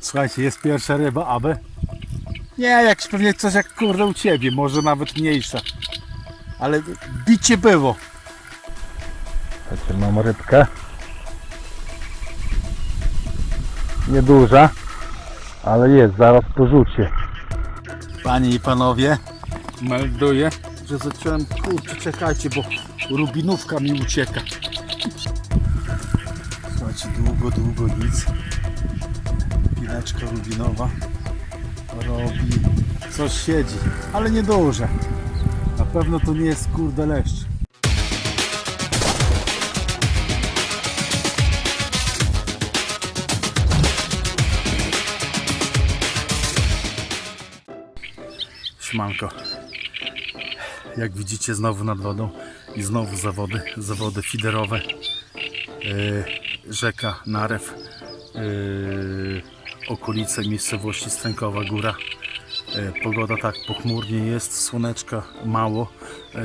Słuchajcie, jest pierwsza ryba, aby? Nie, jak pewnie coś jak kurde u ciebie, może nawet mniejsza. Ale bicie było. Słuchajcie, mam rybkę. Nieduża, ale jest, zaraz porzucie. Panie i panowie, melduję, że zacząłem, kurczę, czekajcie, bo rubinówka mi ucieka. Słuchajcie, długo, długo nic. Pileczka rubinowa robi, coś siedzi, ale nieduże. Na pewno to nie jest kurde leszcz. Siemanko. Jak widzicie znowu nad wodą i znowu zawody, zawody fiderowe. Yy, rzeka Narew, yy, okolice miejscowości Strękowa Góra. Yy, pogoda tak pochmurnie jest, słoneczka mało. Yy,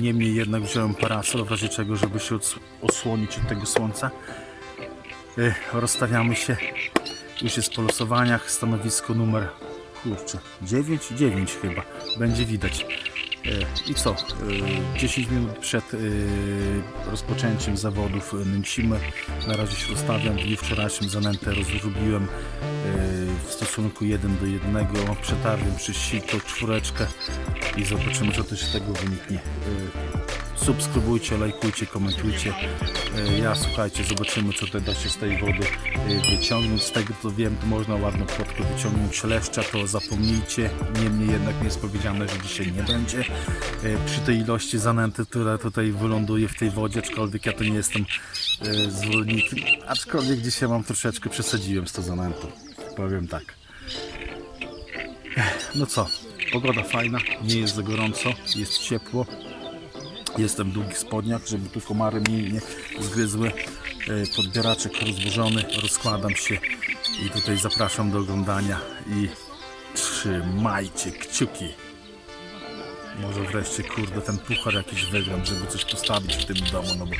niemniej jednak wziąłem parasol w razie czego, żeby się osłonić od tego słońca. Yy, rozstawiamy się. Już jest po losowaniach. Stanowisko numer kurczę, 9, 9 chyba, będzie widać. E, I co? E, 10 minut przed e, rozpoczęciem zawodów e, nęcimy. Na razie się rozstawiam. W dniu wczorajszym zanętę rozrobiłem e, w stosunku 1 do 1. Przetarłem przez sito czwóreczkę i zobaczymy co to się z tego wyniknie. Subskrybujcie, lajkujcie, komentujcie. E, Ja słuchajcie, zobaczymy co tutaj da się z tej wody e, wyciągnąć. Z tego co wiem, to można ładną płotkę wyciągnąć leszcza, to zapomnijcie. Niemniej jednak nie jest powiedziane, że dzisiaj nie będzie. E, Przy tej ilości zanęty, która tutaj wyląduje w tej wodzie, aczkolwiek ja to nie jestem zwolennikiem, aczkolwiek dzisiaj mam troszeczkę przesadziłem z tą zanętą. Powiem tak. No co, pogoda fajna, nie jest za gorąco, jest ciepło. Jestem w długich spodniach, żeby tu komary mnie nie zgryzły. E, Podbieraczek rozłożony, rozkładam się i tutaj zapraszam do oglądania i trzymajcie kciuki. Może wreszcie, kurde, ten puchar jakiś wygram, żeby coś postawić w tym domu, no bo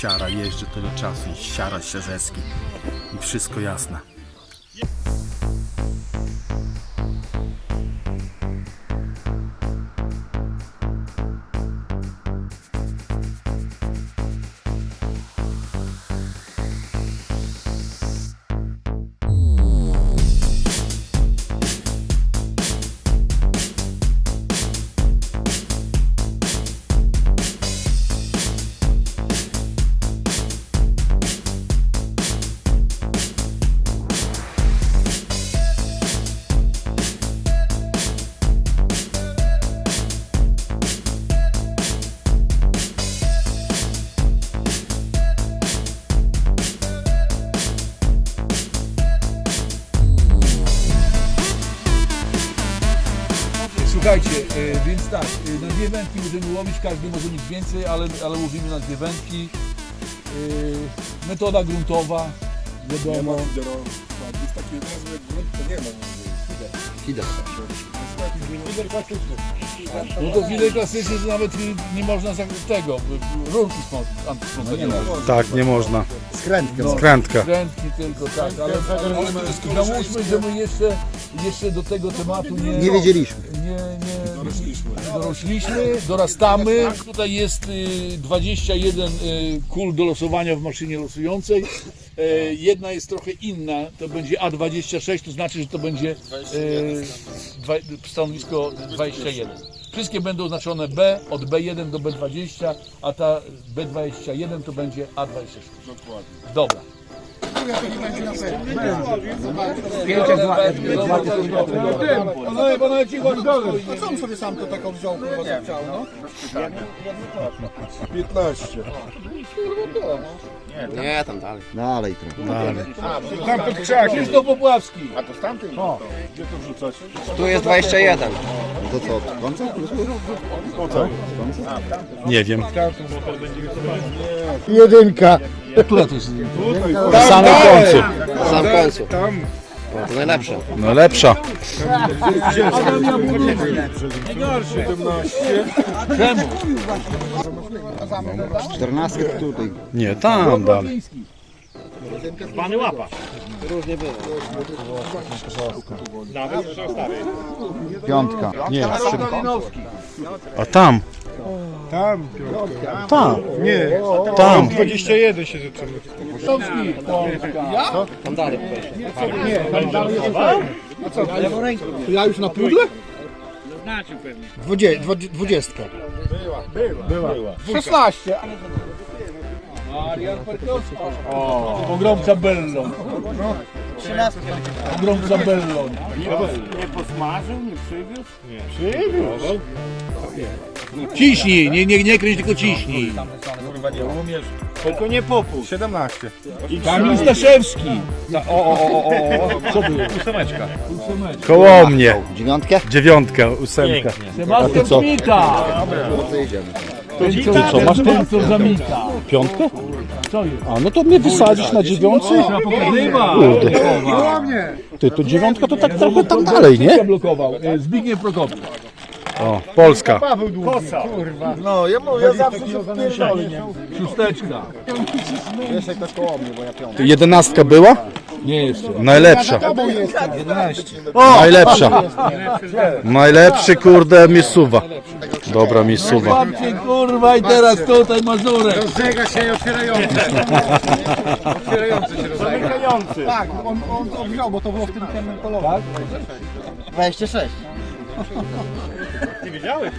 siara jeżdżę tyle czasu i siara ścieżeski i wszystko jasne. Dwie wędki możemy łowić, każdy może mieć więcej, ale, ale łowimy na dwie wędki. E, Metoda gruntowa, wiadomo. Jest taki nazwy grunt, to nie ma nigdy. No to chwilę klasycznie to nawet y, nie można za tego, y, rurki spą- antyspontaniczne. Tak, nie można. Skrętkę. No. Skrętka. Krętki tylko, tak, ale, ale załóżmy, że my jeszcze, jeszcze do tego tematu nie, Nie wiedzieliśmy. nie, nie dorośliśmy. dorastamy. Tutaj jest y, 21 y, kul do losowania w maszynie losującej. E, Jedna jest trochę inna, to będzie A26, to znaczy, że to będzie e, stanowisko 21. Wszystkie będą oznaczone B od B1 do B20, a ta B21 to będzie A26. Dokładnie. Dobra. Panowie, panowie, cicho, A co on sobie sam to taką wziął, kurwa, chciał, no? 15. Nie, tam dalej. Dalej trochę. Tam pod krzakiem. Krzysztof Popławski. A to z tamtym? Gdzie to wrzucać? Tu jest 21. To co, od końca? Po co? Nie wiem. Jedynka. Która to jest? Na samym końcu. Na samym końcu. No, to najlepsze. No lepsza. 14 tutaj. Nie, tam dalej. Zwany łapa. Różnie było. Nawet. Piątka. Nie, A tam. Tam, Tam. nie, Tam. 21 się życzymy. Tam dalej. Ja już na pudle? Znaczy pewnie. Dwudzie, dwu- dwudziestka. Była. Była. 16. Pogromca Bellon. Pogromca Bellon. Nie posmażył, nie przywiózł? Ciśnij, nie, nie, nie kręć, tylko ciśnij. Tylko nie popuść. 17. Kamil Staszewski. O, o, o, o, o. Co było? Ósemeczka. Koło mnie. Dziewiątkę? Dziewiątka, ósemka. Sebastian co? Mika. Ten, co, Ty co, masz ten, co zamika. Piątkę? Co jest? A no to mnie wysadzisz na dziewiątce? Pokazywa. Ty, to dziewiątka to tak trochę tam dalej, nie? Zablokował. E, Zbigniew Prokopiew. O, Polska. Kosa. No, ja mówię, ja zawsze się wpierdolę, nie? Szósteczka. Jeszcze ktoś koło mnie, bo ja piątka. Jedenastka była? Nie jeszcze. Najlepsza. Tobą jest 11. Najlepsza. Najlepszy kurde misuwa. Dobra misuwa. Babcie kurwa i teraz tutaj Mazurek. Rozega się otwierający. otwierający się rozega. Zamykający. Tak, on, on to wziął, bo to było w tym ciemnym kolorze. Tak? 26. Nie wiedziałeś?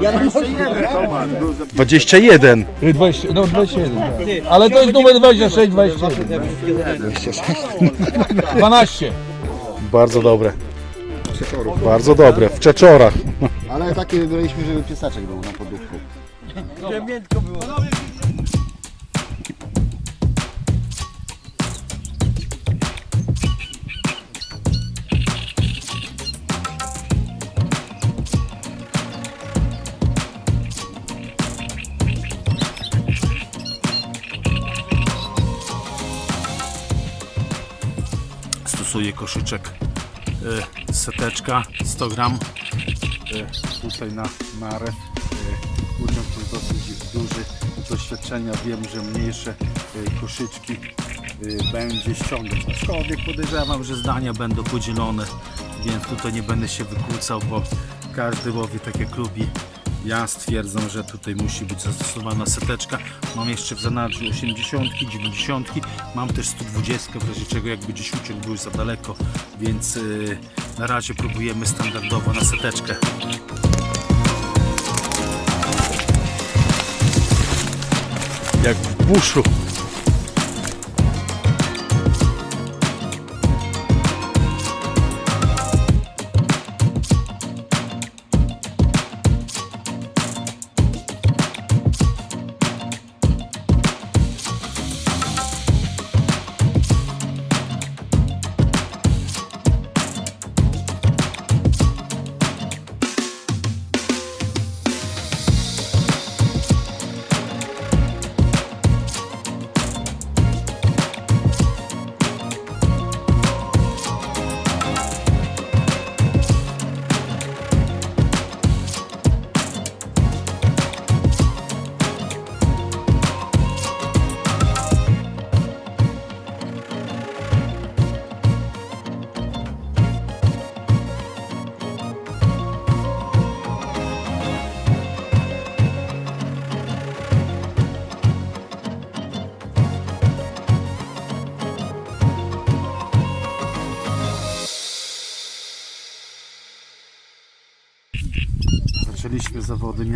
Ja na 21. 20, no 21. tak. Ale to jest numer 26, 27. 12. Bardzo dobre. Bardzo dobre. W Czeczorach. Ale takie wybraliśmy, żeby pieseczek był na podówku. Stosuję koszyczek. Y, seteczka 100 gram. Y, tutaj na narę y, udział to jest dosyć duży. Doświadczenia wiem, że mniejsze y, koszyczki y, będzie ściągać. Aczkolwiek podejrzewam, że zdania będą podzielone więc tutaj nie będę się wykłócał bo każdy łowi tak jak lubi ja stwierdzam, że tutaj musi być zastosowana seteczka. Mam jeszcze w zanadrzu 80, 90, mam też 120, w razie czego jakby gdzieś uciek był za daleko, więc yy, na razie próbujemy standardowo na seteczkę. Jak w buszu.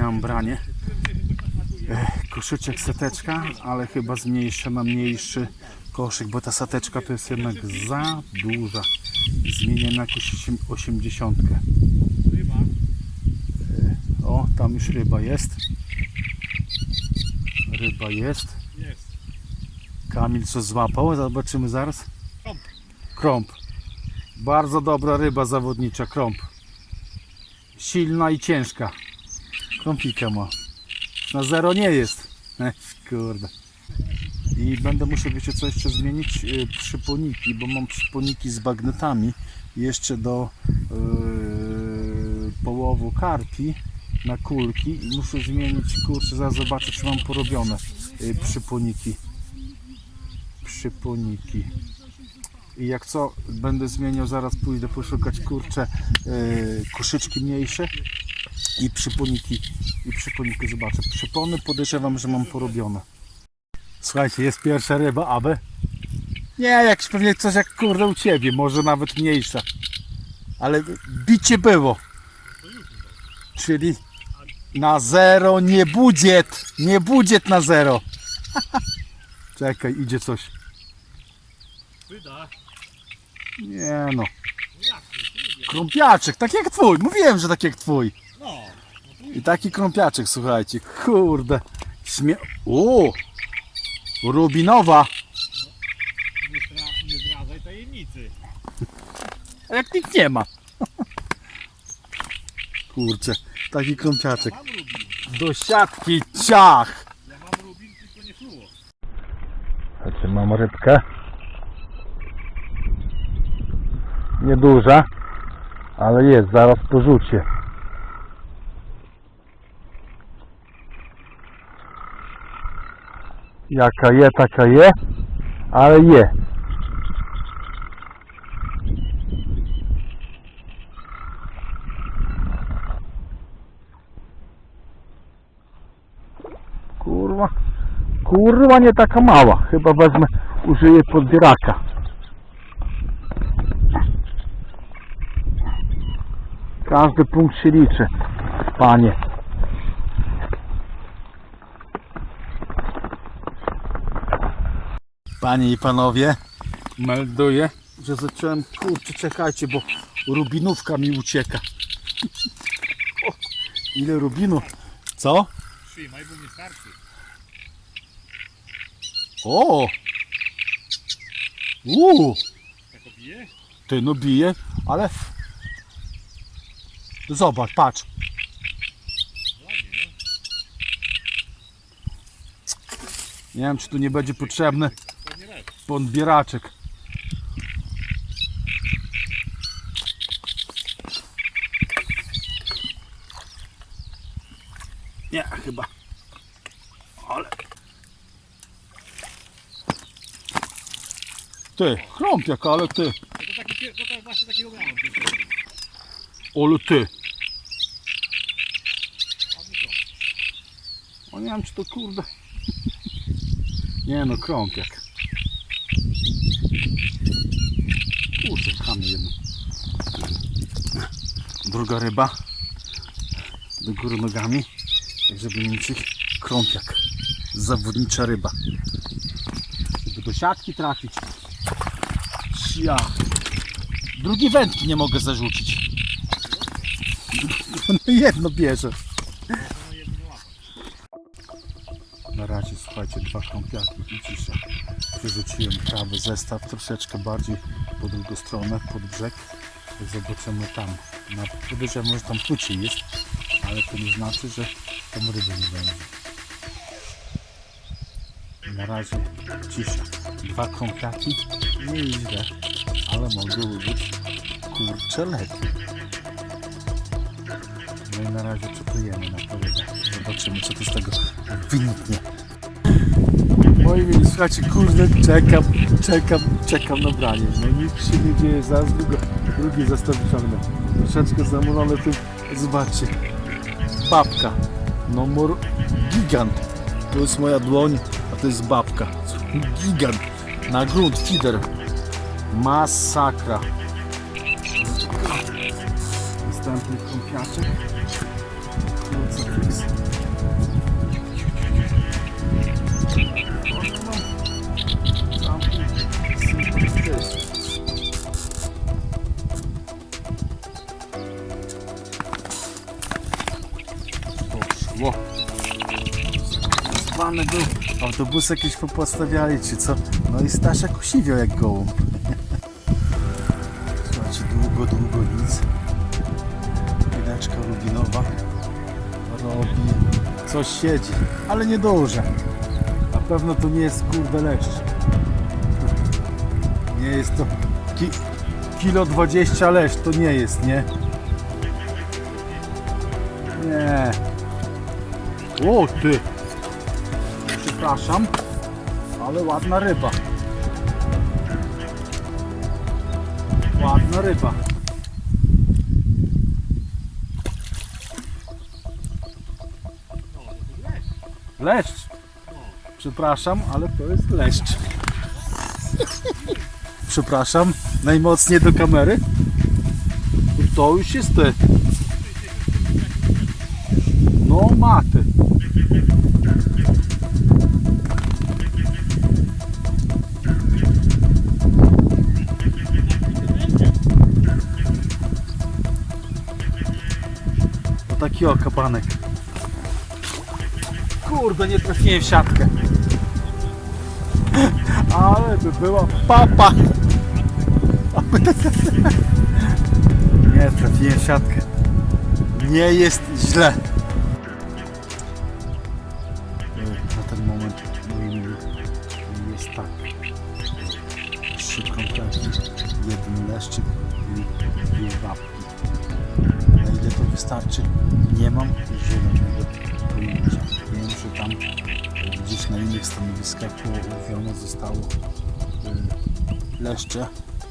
Miałem branie. Koszyczek seteczka, ale chyba zmniejszę na mniejszy koszyk, bo ta seteczka to jest jednak za duża. Zmienię na jakąś osiem- osiemdziesiątkę. E, O, tam już ryba jest. Ryba jest. Kamil co złapał, zobaczymy zaraz. Krąb. Bardzo dobra ryba zawodnicza, krąb silna i ciężka. Krąpika ma. Na zero nie jest. Ech, kurde. I będę musiał wiecie co jeszcze zmienić yy, przyponiki, bo mam przyponiki z bagnetami jeszcze do yy, połowu karpi na kulki i muszę zmienić, kurczę, zaraz zobaczę czy mam porobione. y, przyponiki. Przyponiki. I jak co, będę zmieniał, zaraz pójdę poszukać kurcze y, koszyczki mniejsze i przyponiki. I przyponiki zobaczę. Przypony podejrzewam, że mam porobione. Słuchajcie, jest pierwsza ryba, aby? Nie, jak pewnie coś jak kurde u ciebie, może nawet mniejsza. Ale bicie było. Czyli na zero nie budziet. Nie budziet na zero. Czekaj, idzie coś. Nie no. Krąpiaczek, tak jak twój. Mówiłem, że tak jak twój. I taki krąpiaczek, słuchajcie. Kurde. Śmie... O! Rubinowa. Nie zdradzaj tajemnicy. A jak nikt nie ma. Kurczę, taki krąpiaczek. Do siatki ciach. Ja mam rubin, tylko nie fluo. Znaczy mam rybkę. Nieduża, ale jest, zaraz porzucie. Jaka je, taka je, ale je. Kurwa. Kurwa nie taka mała. Chyba wezmę, użyję podbieraka. Każdy punkt się liczy, panie. Panie i panowie, melduję, że zacząłem, kurczę, czekajcie, bo rubinówka mi ucieka. O, ile rubinu? Co? Trzymaj, bo nie starczy. O! Uuu! Tak obije? Ty no bije, ale... Zobacz, patrz. Nie wiem, czy tu nie będzie potrzebny podbieraczek. Nie, chyba. Ale... Ty, chrąpiak, ale ty. To taki, to tak właśnie takiego miałem. Ale ty. O nie wiem czy to kurde. Nie no, krąpiak. Kurczę, Druga ryba. Do góry nogami. Tak żeby nie liczyć. Krąpiak. Zawodnicza ryba. Żeby do siatki trafić. Ja. Drugi wędki nie mogę zarzucić. No jedno bierze. Dwa kąpiaki i cisza. Przerzuciłem prawy zestaw troszeczkę bardziej po drugą stronę, pod brzeg. Zobaczymy tam. Na podejrzewam, że tam płycie jest, ale to nie znaczy, że tam ryby nie będzie. Na razie cisza. Dwa kąpiaki, nie źle, ale mogły być kurcze lepiej. No i na razie czekujemy na kolega. Zobaczymy co tu z tego wyniknie. Moi mili, słuchajcie, kurde, czekam, czekam, czekam na branie. No nic się nie dzieje, zaraz drugo, drugi zestaw wyciągnę. Troszeczkę zamulony tym, zobaczcie. Babka. No mor... gigant. To jest moja dłoń, a to jest babka. Gigant. Na grunt, fider. Masakra. Następny kąpiaczek. Krucyfiks. Poszło. Zwany był. Autobus jakiś popostawiali, czy co? No i Staszek usiwiał jak gołąb. Słuchajcie, długo, długo nic. Pineczka rubinowa robi coś siedzi, ale nieduże. Na pewno to nie jest kurde leszcz. Nie jest to ki kilo 20 leszcz, to nie jest, nie? Nie. O ty! Przepraszam, ale ładna ryba. Ładna ryba. Leszcz. Przepraszam, ale to jest leszcz. Przepraszam, najmocniej do kamery. To już jest ty. No maty. To taki o kabanek. Kurde, nie trafiłem w siatkę. Ale by była papa. Nie, trafiłem siatkę. Nie jest źle.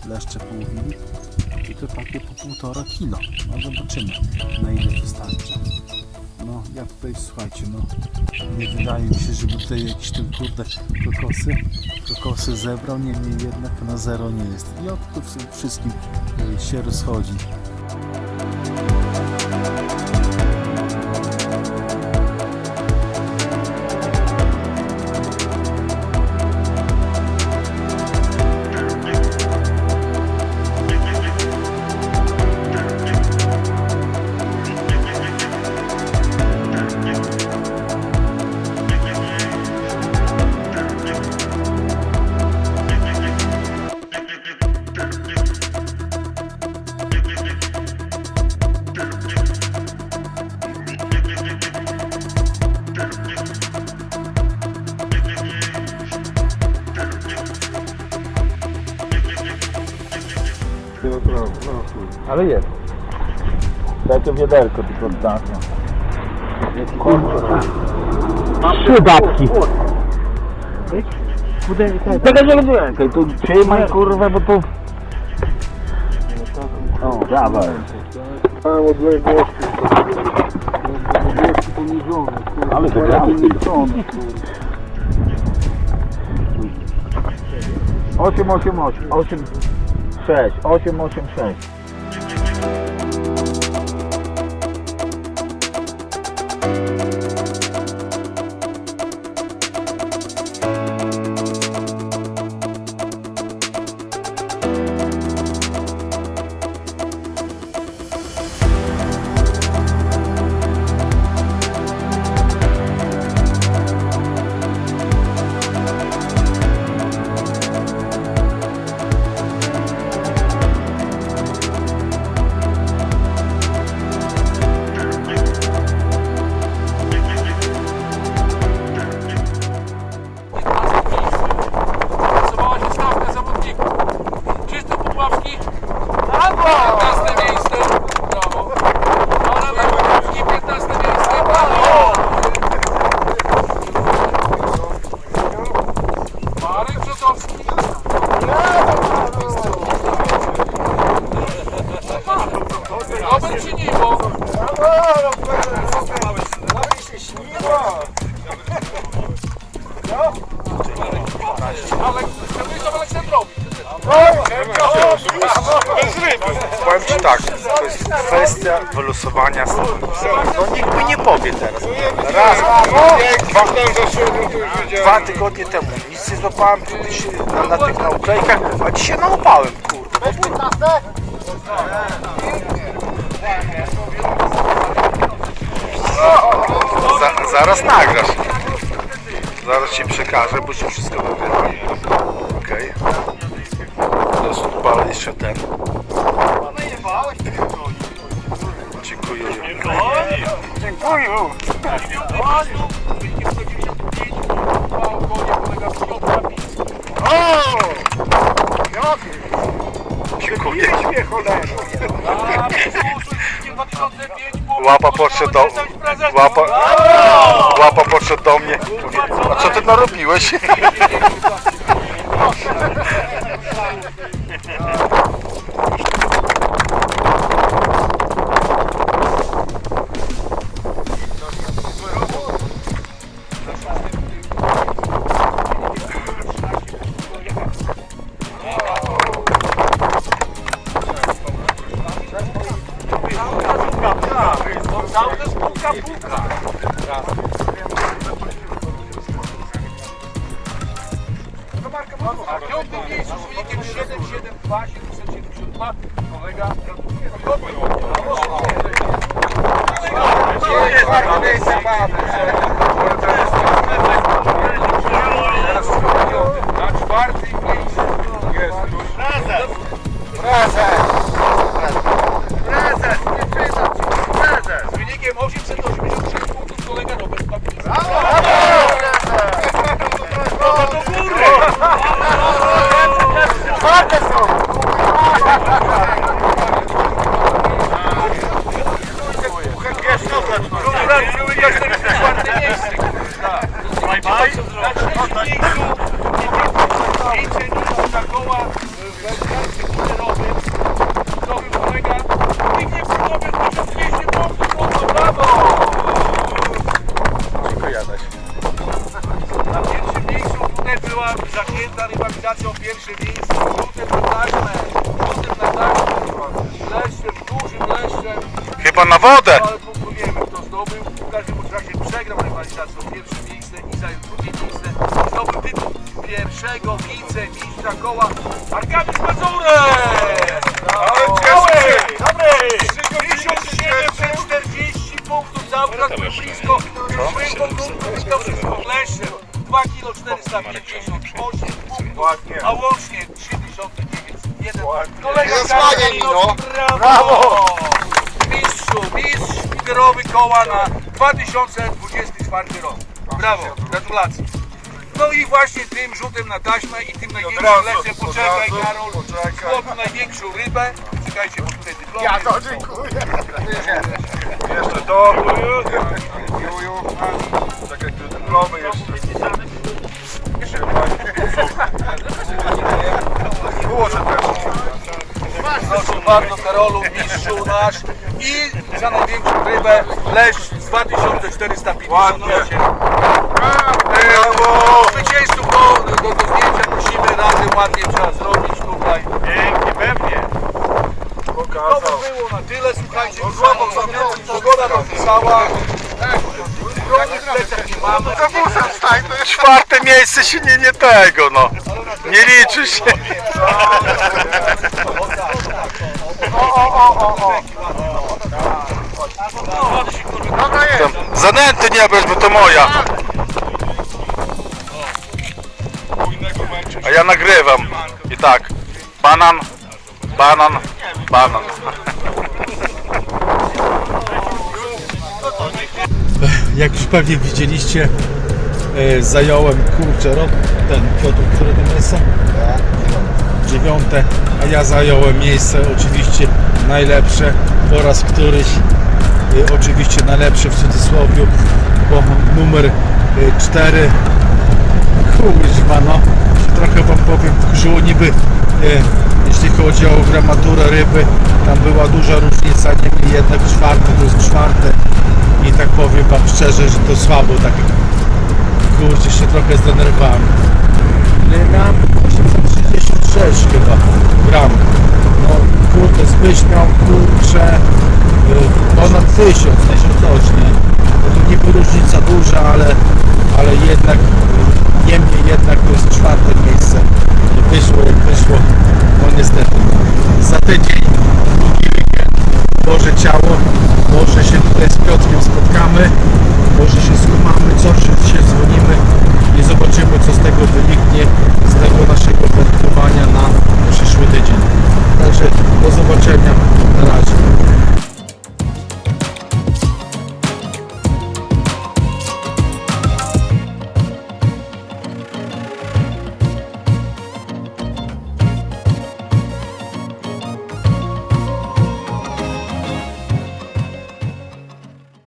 Leszcze połowili i to takie po półtora kilo. No zobaczymy na ile wystarczy. No ja tutaj słuchajcie, no nie wydaje mi się, żeby tutaj jakiś ten kurde kokosy, kokosy zebrał, niemniej jednak na zero nie jest. I od to wszystkim e, się rozchodzi. ale jest. Daj to wiaderko tylko oddatnie. Kurczę. Trzy babki. Czekaj, czekaj, czekaj, tu trzymaj kurwa, bo tu... O, dawaj. Mam odległości. Odległości poniżone. Ale to gramy. 8, 8, 8, 8, 6, 8, 8, 6. stanowiska. No nikt mi nie powie teraz. Raz, dwa, dwa tygodnie temu nic nie złapałem kiedyś na, na tych a dzisiaj nałapałem, kurde. Za, zaraz nagrasz. Zaraz Ci przekażę, bo Ci wszystko nagrywam. Okej. Teraz odpalę jeszcze ten. Dziękuję. Dziękuję. Dziękuję. 2005 Łapa podszedł do... Łapa... Łapa podszedł do mnie. Mówi, a co ty narobiłeś? Chyba na wodę. Ale wiemy kto zdobył. W każdym bądź razie przegrał rywalizację o pierwsze miejsce i zajął drugie miejsce. Zdobył tytuł pierwszego wicemistrza koła Arkadiusz Mazurek! Ale! Dobry! 1740 punktów za akurat blisko. Szybko blisko wszystko leszem. 2 kilo 458 koła na 2024 rok. Brawo, gratulacje. No i właśnie tym rzutem na taśmę i tym największym lecem, poczekaj Karol, złot największą rybę. Czekajcie, bo tutaj dyplom. Ja to dziękuję. Jeszcze to. Juju. Tak jak te dyplomy jeszcze. Wyłożę też. Proszę bardzo Karolu, mistrzu nasz i za największą rybę z 2458. Brawo! Zwycięzców do, do, do zdjęcia prosimy razem ładnie trzeba zrobić tutaj. Pięknie, pewnie. To by Pokazał. było na tyle, słuchajcie, pogoda. Broni w plecach nie mamy. Czwarte miejsce się nie, nie tego, no. Nie liczy się. Tam Zanęty nie bierz, bo to moja. A ja nagrywam. I tak. Banan, banan, banan. Jak już pewnie widzieliście, e, zająłem kurczę rok, ten Piotr, które to miejsce? Dziewiąte, a ja zająłem miejsce oczywiście najlepsze po raz któryś, oczywiście najlepsze w cudzysłowie, bo numer 4 Kurwa no, trochę wam powiem, wkurzyło niby, e, jeśli chodzi o gramaturę ryby, tam była duża różnica, niemniej jednak czwarte to jest czwarte i tak powiem wam szczerze, że to słabo, tak kurczę się trochę zdenerwowałem. Gram? 866 chyba gram. No kurde, Zbyś miał kurczę y, ponad 1000, 1000 coś, nie? To niby różnica duża, ale, ale jednak, niemniej jednak to jest czwarte miejsce. I wyszło jak wyszło, no niestety. Za tydzień, długi weekend, Boże ciało, może się tutaj z Piotrkiem spotkamy, może się skumamy, coś się dzwonimy i zobaczymy co z tego wyniknie, z tego naszego wędkowania na przyszły tydzień. Także do zobaczenia, na razie.